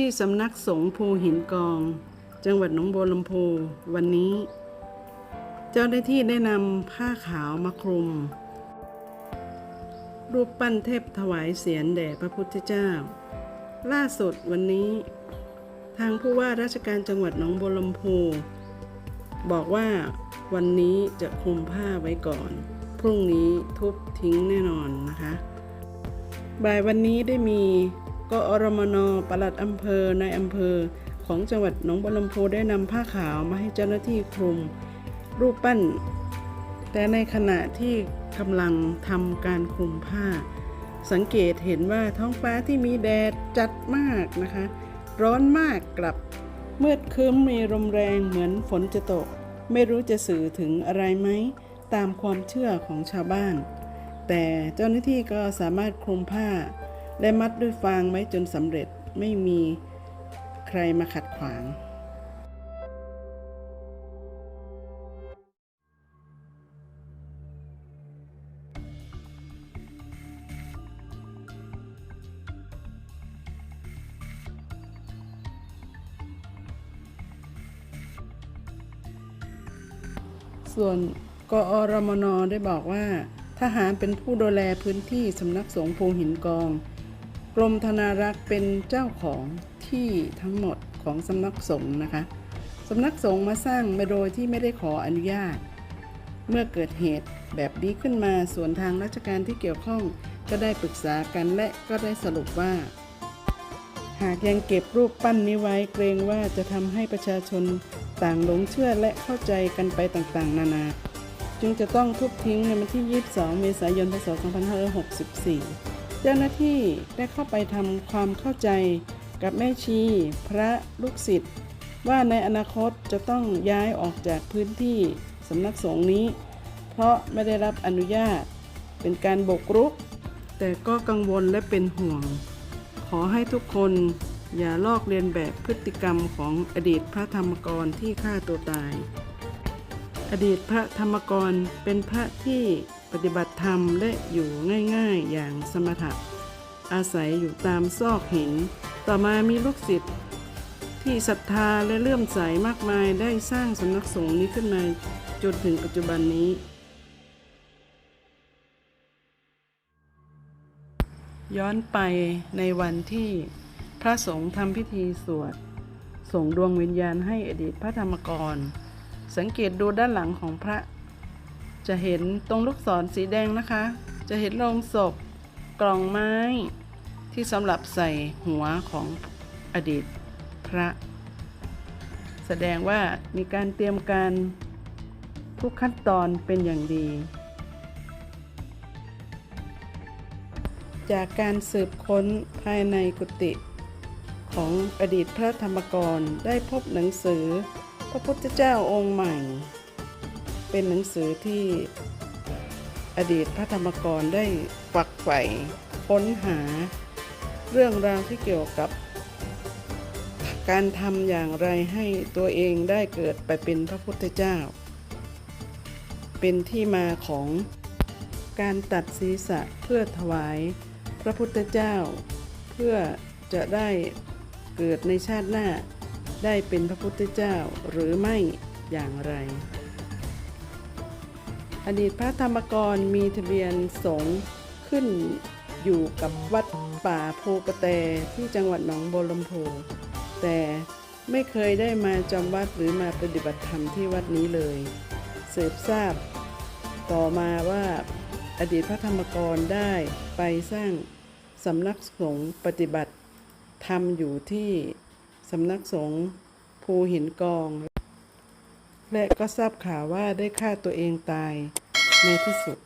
ที่สำนักสงฆ์ภูหินกอง จังหวัดหนองบัวลำพูวันนี้ เจ้าหน้าที่ได้นำผ้าขาวมาคลุม รูปปั้นเทพถวายเสียรแด่พระพุทธเจ้า ล่าสุดวันนี้ ทางผู้ว่าราชการจังหวัดหนองบัวลำพูบอกว่าวันนี้จะคลุมผ้าไว้ก่อน พรุ่งนี้ทุบทิ้งแน่นอนนะคะ บ่ายวันนี้ได้มี กอรมนปลัดอำเภอในอำเภอ ของจังหวัดหนองบัวลำพูได้นำผ้าขาวมาให้เจ้าหน้าที่คลุม รูปปั้น แต่ในขณะที่กำลังทำการคลุมผ้า สังเกตเห็นว่าท้องฟ้าที่มีแดดจัดมากนะคะ ร้อนมากกลับมืดครึ้มมีลมแรงเหมือนฝนจะตก ไม่รู้จะสื่อถึงอะไรไหมตามความเชื่อของชาวบ้าน แต่เจ้าหน้าที่ก็สามารถคลุมผ้า และมัดด้วยฟางไว้จนสำเร็จไม่มีใครมาขัดขวาง ส่วนกอรมนได้บอกว่า ทหารเป็นผู้ดูแลพื้นที่สำนักสงฆ์ภูหินกอง กรมธนารักษ์เป็นเจ้าของที่ทั้งหมดของสำนักสงฆ์นะคะสำนักสงฆ์มาสร้างมาโดยที่ไม่ได้ขออนุญาต เมื่อเกิดเหตุแบบนี้ขึ้นมาส่วนทางราชการที่เกี่ยวข้องก็ได้ปรึกษากันและก็ได้สรุปว่า หากยังเก็บรูปปั้นนี้ไว้เกรงว่าจะทำให้ประชาชนต่างหลงเชื่อและเข้าใจกันไปต่างๆ นานา จึงจะต้องทุบทิ้งในวันที่ 22 เมษายน พศ 2564 จ้าหน้าที่ได้เข้าไปทำความเข้าใจกับแม่ชี พระลูกศิษย์ว่าในอนาคตจะต้องย้ายออกจากพื้นที่สำนักสงฆ์นี้ เพราะไม่ได้รับอนุญาต เป็นการบกรุก แต่ก็กังวลและเป็นห่วง ขอให้ทุกคนอย่าลอกเลียนแบบพฤติกรรมของอดีตพระธรรมกรที่ฆ่าตัวตาย อดีตพระธรรมกรเป็นพระที่ ปฏิบัติธรรมและอยู่ง่ายๆอย่างสมถะ อาศัยอยู่ตามซอกหิน ต่อมามีลูกศิษย์ที่ศรัทธาและเลื่อมใสมากมายได้สร้างสำนักสงฆ์นี้ขึ้นมาจนถึงปัจจุบันนี้ ย้อนไปในวันที่พระสงฆ์ทำพิธีสวด ส่งดวงวิญญาณให้อดีตพระธรรมกร สังเกตดูด้านหลังของพระ จะเห็นตรงลูกศรสีแดงนะคะ จะเห็นโลงศพกล่องไม้ที่สำหรับใส่หัวของอดีตพระ แสดงว่ามีการเตรียมการทุกขั้นตอนเป็นอย่างดี จากการสืบค้นภายในกุฏิของอดีตพระธรรมกรได้พบหนังสือพระพุทธเจ้าองค์ใหม่ เป็นหนังสือที่อดีตพระธรรมกรได้ฝักใฝ่ค้นหาเรื่องราวที่เกี่ยวกับ การทำอย่างไรให้ตัวเองได้เกิดไปเป็นพระพุทธเจ้า เป็นที่มาของการตัดศีรษะเพื่อถวายพระพุทธเจ้า เพื่อจะได้เกิดในชาติหน้าได้เป็นพระพุทธเจ้าหรือไม่อย่างไร อดีตพระธรรมกรมีทะเบียนสงฆ์ขึ้นอยู่กับวัดป่าโพกระแตที่จังหวัดหนองบัวลำพูแต่ไม่เคยได้มาจำวัดหรือมาปฏิบัติธรรมที่วัดนี้เลยสืบทราบ ต่อมาว่าอดีตพระธรรมกรได้ไปสร้างสำนักสงฆ์ปฏิบัติธรรมอยู่ที่สำนักสงฆ์ภูหินกอง และก็ทราบข่าวว่าได้ฆ่าตัวเองตายในที่สุด